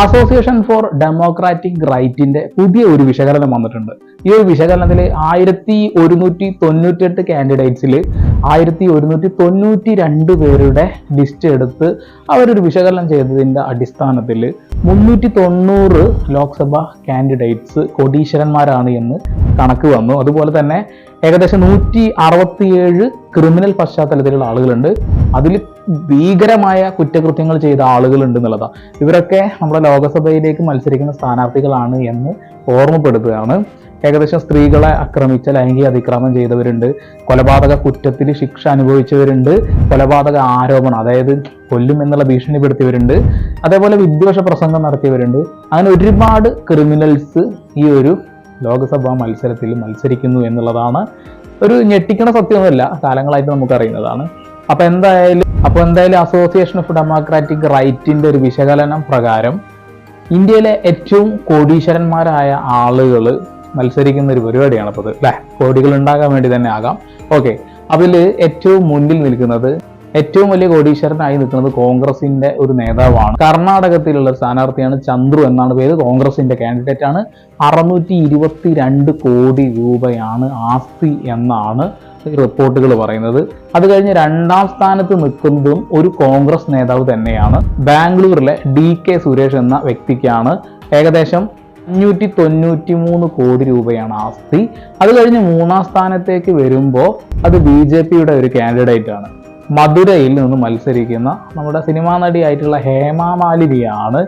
Association for Democratic റൈറ്റിന്റെ പുതിയ ഒരു വിശകലനം വന്നിട്ടുണ്ട്. ഈ ഒരു വിശകലനത്തിൽ ആയിരത്തി ഒരുന്നൂറ്റി തൊണ്ണൂറ്റെട്ട് കാൻഡിഡേറ്റ്സിൽ ആയിരത്തി ഒരുന്നൂറ്റി തൊണ്ണൂറ്റി രണ്ട് പേരുടെ ലിസ്റ്റ് എടുത്ത് അവരൊരു വിശകലനം ചെയ്തതിന്റെ അടിസ്ഥാനത്തിൽ മുന്നൂറ്റി തൊണ്ണൂറ് ലോക്സഭ കാൻഡിഡേറ്റ്സ് കോടീശ്വരന്മാരാണ് എന്ന് കണക്ക് വന്നു. അതുപോലെ തന്നെ ഏകദേശം നൂറ്റി അറുപത്തിയേഴ് ക്രിമിനൽ പശ്ചാത്തലത്തിലുള്ള ആളുകളുണ്ട്. അതിൽ ഭീകരമായ കുറ്റകൃത്യങ്ങൾ ചെയ്ത ആളുകളുണ്ട് എന്നുള്ളതാണ് ഇവരൊക്കെ നമ്മുടെ ലോകസഭയിലേക്ക് മത്സരിക്കുന്ന സ്ഥാനാർത്ഥികളാണ് എന്ന് ഓർമ്മപ്പെടുത്തുകയാണ്. ഏകദേശം സ്ത്രീകളെ ആക്രമിച്ച ലൈംഗിക അതിക്രമം ചെയ്തവരുണ്ട്. കൊലപാതക കുറ്റത്തിൽ ശിക്ഷ അനുഭവിച്ചവരുണ്ട്. കൊലപാതക ആരോപണം അതായത് കൊല്ലും എന്നുള്ള ഭീഷണിപ്പെടുത്തിയവരുണ്ട്. അതേപോലെ വിദ്വേഷ പ്രസംഗം നടത്തിയവരുണ്ട്. അങ്ങനെ ഒരുപാട് ക്രിമിനൽസ് ഈ ഒരു ലോക്സഭാ മത്സരത്തിൽ മത്സരിക്കുന്നു എന്നുള്ളതാണ് ഒരു ഞെട്ടിക്കണ സത്യമൊന്നുമല്ല കാലങ്ങളായിട്ട് നമുക്ക് അറിയുന്നതാണ് അപ്പൊ എന്തായാലും അപ്പോൾ എന്തായാലും അസോസിയേഷൻ ഓഫ് ഡെമോക്രാറ്റിക് റൈറ്റിന്റെ ഒരു വിശകലനം പ്രകാരം ഇന്ത്യയിലെ ഏറ്റവും കോടീശ്വരന്മാരായ ആളുകൾ മത്സരിക്കുന്ന ഒരു പരിപാടിയാണ് അപ്പോൾ അല്ലേ? കോടികൾ ഉണ്ടാകാൻ വേണ്ടി തന്നെ ആകാം. ഓക്കെ അതിൽ ഏറ്റവും മുന്നിൽ നിൽക്കുന്നത് ഏറ്റവും വലിയ കോടീശ്വരനായി നിൽക്കുന്നത് കോൺഗ്രസിന്റെ ഒരു നേതാവാണ്. കർണാടകത്തിലുള്ള സ്ഥാനാർത്ഥിയാണ് ചന്ദ്രു എന്നാണ് പേര്. കോൺഗ്രസിന്റെ കാൻഡിഡേറ്റ് ആണ്. അറുന്നൂറ്റി ഇരുപത്തി രണ്ട് കോടി രൂപയാണ് ആസ്തി എന്നാണ് റിപ്പോർട്ടുകൾ പറയുന്നത്. അത് കഴിഞ്ഞ് രണ്ടാം സ്ഥാനത്ത് നിൽക്കുന്നതും ഒരു കോൺഗ്രസ് നേതാവ് തന്നെയാണ്. ബാംഗ്ലൂരിലെ ഡി കെ സുരേഷ് എന്ന വ്യക്തിക്കാണ് ഏകദേശം അഞ്ഞൂറ്റി തൊണ്ണൂറ്റി മൂന്ന് കോടി രൂപയാണ് ആസ്തി. അത് കഴിഞ്ഞ് മൂന്നാം സ്ഥാനത്തേക്ക് വരുമ്പോൾ അത് ബി ജെ പിയുടെ ഒരു കാൻഡിഡേറ്റ് ആണ്. മധുരയിൽ നിന്ന് മത്സരിക്കുന്ന നമ്മുടെ സിനിമാ നടിയായിട്ടുള്ള ഹേമ മാലിനിയാണ്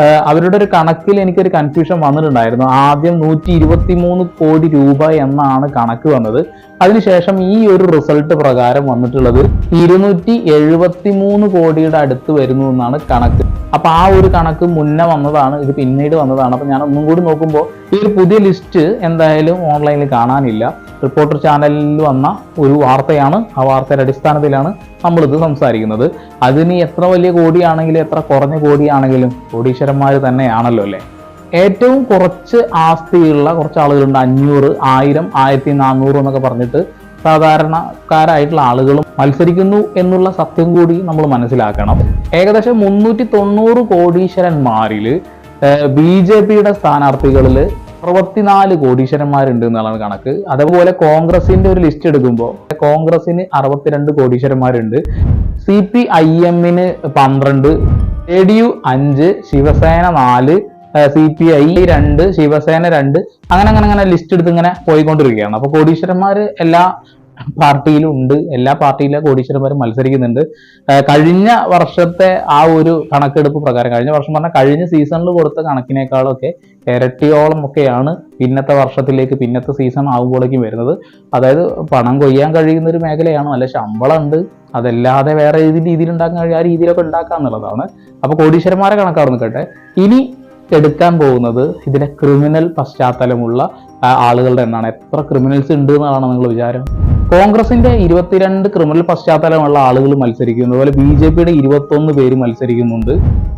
അവരുടെ ഒരു കണക്കിൽ എനിക്കൊരു കൺഫ്യൂഷൻ വന്നിട്ടുണ്ടായിരുന്നു. ആദ്യം നൂറ്റി ഇരുപത്തി മൂന്ന് കോടി രൂപ എന്നാണ് കണക്ക് വന്നത്. അതിനുശേഷം ഈ ഒരു റിസൾട്ട് പ്രകാരം വന്നിട്ടുള്ളത് ഇരുന്നൂറ്റി എഴുപത്തി മൂന്ന് കോടിയുടെ അടുത്ത് വരുന്നു എന്നാണ് കണക്ക്. അപ്പൊ ആ ഒരു കണക്ക് മുന്നേ വന്നതാണ് ഇത് പിന്നീട് വന്നതാണ്. അപ്പൊ ഞാൻ ഒന്നും കൂടി നോക്കുമ്പോൾ ഈ ഒരു പുതിയ ലിസ്റ്റ് എന്തായാലും ഓൺലൈനിൽ കാണാനില്ല. റിപ്പോർട്ടർ ചാനലിൽ വന്ന ഒരു വാർത്തയാണ് ആ വാർത്തയുടെ അടിസ്ഥാനത്തിലാണ് നമ്മളിത് സംസാരിക്കുന്നത്. അതിന് എത്ര വലിയ കോടിയാണെങ്കിലും എത്ര കുറഞ്ഞ കോടിയാണെങ്കിലും കോടീശ്വരന്മാർ തന്നെയാണല്ലോ അല്ലേ? ഏറ്റവും കുറച്ച് ആസ്തിയുള്ള കുറച്ച് ആളുകളുണ്ട്. അഞ്ഞൂറ് ആയിരം ആയിരത്തി നാനൂറ് എന്നൊക്കെ പറഞ്ഞിട്ട് സാധാരണക്കാരായിട്ടുള്ള ആളുകളും മത്സരിക്കുന്നു എന്നുള്ള സത്യം കൂടി നമ്മൾ മനസ്സിലാക്കണം. ഏകദേശം മുന്നൂറ്റി തൊണ്ണൂറ് കോടീശ്വരന്മാരിൽ ബി ജെ പിയുടെ സ്ഥാനാർത്ഥികളിൽ അറുപത്തിനാല് കോടീശ്വരന്മാരുണ്ട് എന്നുള്ളതാണ് കണക്ക്. അതേപോലെ കോൺഗ്രസിന്റെ ഒരു ലിസ്റ്റ് എടുക്കുമ്പോൾ കോൺഗ്രസിന് അറുപത്തിരണ്ട് കോടീശ്വരന്മാരുണ്ട്. സി പി ഐ എമ്മിന് പന്ത്രണ്ട് എ ഡി യു അഞ്ച് ശിവസേന നാല് സി പി ഐ രണ്ട് ശിവസേന രണ്ട് അങ്ങനെ അങ്ങനെ അങ്ങനെ ലിസ്റ്റ് എടുത്ത് ഇങ്ങനെ പോയിക്കൊണ്ടിരിക്കുകയാണ്. അപ്പൊ കോടീശ്വരന്മാര് എല്ലാ പാർട്ടിയിലും ഉണ്ട് എല്ലാ പാർട്ടിയിലെ കോടീശ്വരന്മാരും മത്സരിക്കുന്നുണ്ട്. കഴിഞ്ഞ വർഷത്തെ ആ ഒരു കണക്കെടുപ്പ് പ്രകാരം കഴിഞ്ഞ വർഷം പറഞ്ഞാൽ കഴിഞ്ഞ സീസണിൽ കൊടുത്ത കണക്കിനേക്കാളൊക്കെ ഇരട്ടിയോളം ഒക്കെയാണ് പിന്നത്തെ വർഷത്തിലേക്ക് പിന്നത്തെ സീസൺ ആകുമ്പോഴേക്കും വരുന്നത്. അതായത് പണം കൊയ്യാൻ കഴിയുന്ന ഒരു മേഖലയാണ്. നല്ല ശമ്പളം ഉണ്ട് അതല്ലാതെ വേറെ ഏത് രീതിയിൽ ഉണ്ടാക്കാൻ കഴിയും ആ രീതിയിലൊക്കെ ഉണ്ടാക്കുക എന്നുള്ളതാണ് അപ്പൊ കോടീശ്വരന്മാരെ കണക്കാർ നിൽക്കട്ടെ ഇനി എടുക്കാൻ പോകുന്നത് ഇതിലെ ക്രിമിനൽ പശ്ചാത്തലമുള്ള ആളുകളുടെ എന്നാണ്. എത്ര ക്രിമിനൽസ് ഉണ്ട് എന്നാണ് നിങ്ങൾ വിചാരം? കോൺഗ്രസിന്റെ ഇരുപത്തിരണ്ട് ക്രിമിനൽ പശ്ചാത്തലമുള്ള ആളുകൾ മത്സരിക്കുന്നു. അതുപോലെ ബി ജെ പിയുടെ ഇരുപത്തൊന്ന് പേര് മത്സരിക്കുന്നുണ്ട്.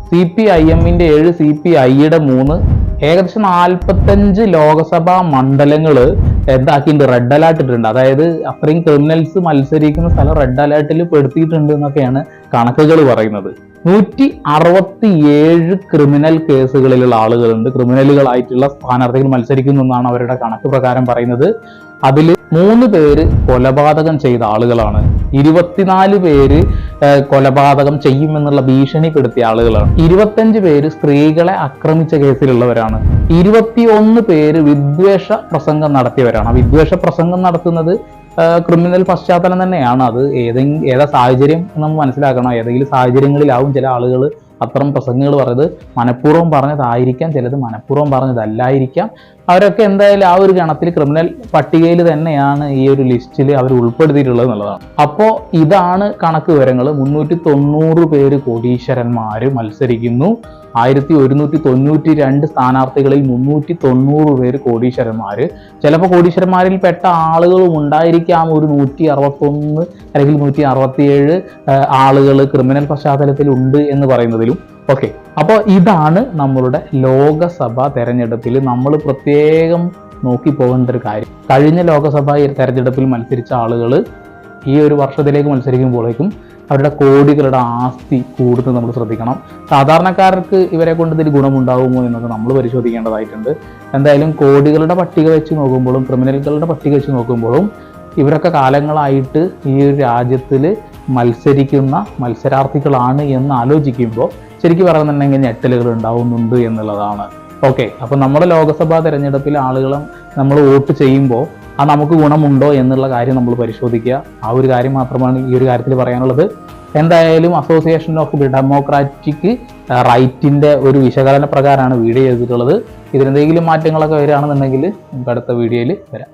സി പി ഐ എമ്മിന്റെ ഏഴ് സി പി ഐയുടെ മൂന്ന്. ഏകദേശം നാൽപ്പത്തഞ്ച് ലോകസഭാ മണ്ഡലങ്ങൾ എന്താക്കിയിട്ടുണ്ട് റെഡ് അലേർട്ട് ഇട്ടിട്ടുണ്ട്. അതായത് അത്രയും ക്രിമിനൽസ് മത്സരിക്കുന്ന സ്ഥലം റെഡ് അലേർട്ടിൽ പെടുത്തിയിട്ടുണ്ട് എന്നൊക്കെയാണ് കണക്കുകൾ പറയുന്നത്. നൂറ്റി അറുപത്തി ഏഴ് ക്രിമിനൽ കേസുകളിലുള്ള ആളുകളുണ്ട് ക്രിമിനലുകളായിട്ടുള്ള സ്ഥാനാർത്ഥികൾ മത്സരിക്കുന്നു എന്നാണ് അവരുടെ കണക്ക് പ്രകാരം പറയുന്നത്. അതിൽ മൂന്ന് പേര് കൊലപാതകം ചെയ്ത ആളുകളാണ്. ഇരുപത്തിനാല് പേര് കൊലപാതകം ചെയ്യുമെന്നുള്ള ഭീഷണിപ്പെടുത്തിയ ആളുകളാണ്. ഇരുപത്തഞ്ച് പേര് സ്ത്രീകളെ ആക്രമിച്ച കേസിലുള്ളവരാണ്. ഇരുപത്തിയൊന്ന് പേര് വിദ്വേഷ പ്രസംഗം നടത്തിയവരാണ്. ആ വിദ്വേഷ പ്രസംഗം നടത്തുന്നത് ക്രിമിനൽ പശ്ചാത്തലം തന്നെയാണ് അത്. ഏതെങ്കിലും ഏതാ സാഹചര്യം നമ്മൾ മനസ്സിലാക്കണം. ഏതെങ്കിലും സാഹചര്യങ്ങളിലാവും ചില ആളുകൾ അത്തരം പ്രസംഗങ്ങൾ പറഞ്ഞത് മനഃപൂർവം പറഞ്ഞതായിരിക്കാം ചിലത് മനഃപൂർവം പറഞ്ഞതല്ലായിരിക്കാം. അവരൊക്കെ എന്തായാലും ആ ഒരു ഗണത്തിൽ ക്രിമിനൽ പട്ടികയിൽ തന്നെയാണ് ഈ ഒരു ലിസ്റ്റിൽ അവർ ഉൾപ്പെടുത്തിയിട്ടുള്ളത് എന്നുള്ളതാണ്. അപ്പോൾ ഇതാണ് കണക്ക് വിവരങ്ങൾ. മുന്നൂറ്റി തൊണ്ണൂറ് പേര് കോടീശ്വരന്മാർ മത്സരിക്കുന്നു. ആയിരത്തി ഒരുന്നൂറ്റി തൊണ്ണൂറ്റി രണ്ട് സ്ഥാനാർത്ഥികളിൽ മുന്നൂറ്റി തൊണ്ണൂറ് പേര് കോടീശ്വരന്മാർ ചിലപ്പോൾ കോടീശ്വരന്മാരിൽ പെട്ട ആളുകളും ഉണ്ടായിരിക്കാം. ഒരു നൂറ്റി അറുപത്തൊന്ന് അല്ലെങ്കിൽ നൂറ്റി അറുപത്തിയേഴ് ആളുകൾ ക്രിമിനൽ പശ്ചാത്തലത്തിൽ ഉണ്ട് എന്ന് പറയുന്നതിലും. ഓക്കെ അപ്പോൾ ഇതാണ് നമ്മളുടെ ലോകസഭ തെരഞ്ഞെടുപ്പിൽ നമ്മൾ പ്രത്യേകം നോക്കി പോകേണ്ട ഒരു കാര്യം. കഴിഞ്ഞ ലോകസഭ തെരഞ്ഞെടുപ്പിൽ മത്സരിച്ച ആളുകൾ ഈ ഒരു വർഷത്തിലേക്ക് മത്സരിക്കുമ്പോഴേക്കും അവരുടെ കോടികളുടെ ആസ്തി കൂടുന്നത് നമ്മൾ ശ്രദ്ധിക്കണം. സാധാരണക്കാർക്ക് ഇവരെ കൊണ്ട് ഇതിൽ ഗുണമുണ്ടാകുമോ എന്നൊക്കെ നമ്മൾ പരിശോധിക്കേണ്ടതായിട്ടുണ്ട്. എന്തായാലും കോടികളുടെ പട്ടിക വെച്ച് നോക്കുമ്പോഴും ക്രിമിനലുകളുടെ പട്ടിക വെച്ച് നോക്കുമ്പോഴും ഇവരൊക്കെ കാലങ്ങളായിട്ട് ഈ ഒരു രാജ്യത്തിൽ മത്സരിക്കുന്ന മത്സരാർത്ഥികളാണ് എന്ന് ആലോചിക്കുമ്പോൾ ശരിക്കും പറയുന്നുണ്ടെങ്കിൽ ഞെട്ടലുകൾ ഉണ്ടാവുന്നുണ്ട് എന്നുള്ളതാണ്. ഓക്കെ അപ്പോൾ നമ്മുടെ ലോക്സഭാ തെരഞ്ഞെടുപ്പിൽ ആളുകളും നമ്മൾ വോട്ട് ചെയ്യുമ്പോൾ ആ നമുക്ക് ഗുണമുണ്ടോ എന്നുള്ള കാര്യം നമ്മൾ പരിശോധിക്കുക. ആ ഒരു കാര്യം മാത്രമാണ് ഈ ഒരു കാര്യത്തിൽ പറയാനുള്ളത്. എന്തായാലും അസോസിയേഷൻ ഓഫ് ഡെമോക്രാറ്റിക് റൈറ്റിന്റെ ഒരു വിശകലന പ്രകാരമാണ് വീഡിയോ ചെയ്തിട്ടുള്ളത് ഇതിലെന്തെങ്കിലും മാറ്റങ്ങളൊക്കെ വരികയാണെന്നുണ്ടെങ്കിൽ നമുക്ക് അടുത്ത വീഡിയോയിൽ വരാം.